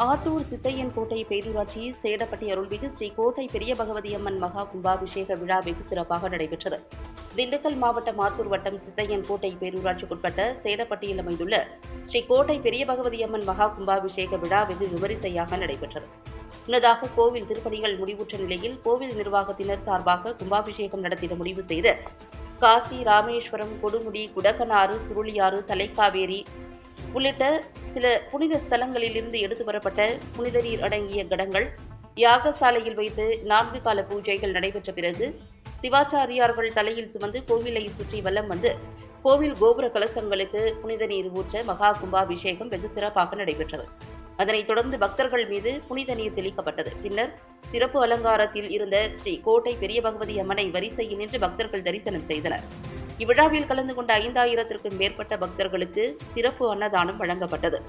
ஆத்தூர் சித்தையன் கோட்டை பேரூராட்சி சேடப்பட்டி அருள்மிகு ஸ்ரீ கோட்டை பெரிய பகவதி அம்மன் மகா கும்பாபிஷேக விழா வெகு சிறப்பாக நடைபெற்றது. திண்டுக்கல் மாவட்டம் ஆத்தூர் வட்டம் சித்தையன் கோட்டை பேரூராட்சிக்குட்பட்ட சேடப்பட்டியில் அமைந்துள்ள ஸ்ரீ கோட்டை பெரிய பகவதி அம்மன் மகா கும்பாபிஷேக விழா வெகு விமரிசையாக நடைபெற்றது. முன்னதாக கோவில் திருப்பணிகள் முடிவுற்ற நிலையில் கோவில் நிர்வாகத்தினர் சார்பாக கும்பாபிஷேகம் நடத்திட முடிவு செய்து காசி ராமேஸ்வரம் கொடுமுடி குடகனாறு சுருளியாறு தலைக்காவேரி உள்ளிட்ட சில புனித ஸ்தலங்களிலிருந்து எடுத்து வரப்பட்ட புனித நீர் அடங்கிய கடங்கள் யாகசாலையில் வைத்து நான்கு கால பூஜைகள் நடைபெற்ற பிறகு சிவாச்சாரியார்கள் தலையில் சுமந்து கோவிலை சுற்றி வலம் வந்து கோவில் கோபுர கலசங்களுக்கு புனித நீர் ஊற்ற மகா கும்பாபிஷேகம் வெகு சிறப்பாக நடைபெற்றது. அதனைத் தொடர்ந்து பக்தர்கள் மீது புனித நீர் தெளிக்கப்பட்டது. பின்னர் சிறப்பு அலங்காரத்தில் இருந்த ஸ்ரீ கோட்டை பெரிய பகவதி அம்மனை வரிசையில் நின்று பக்தர்கள் தரிசனம் செய்தனர். இவ்விழாவில் கலந்து கொண்ட ஐந்தாயிரத்திற்கும் மேற்பட்ட பக்தர்களுக்கு சிறப்பு அன்னதானம் வழங்கப்பட்டது.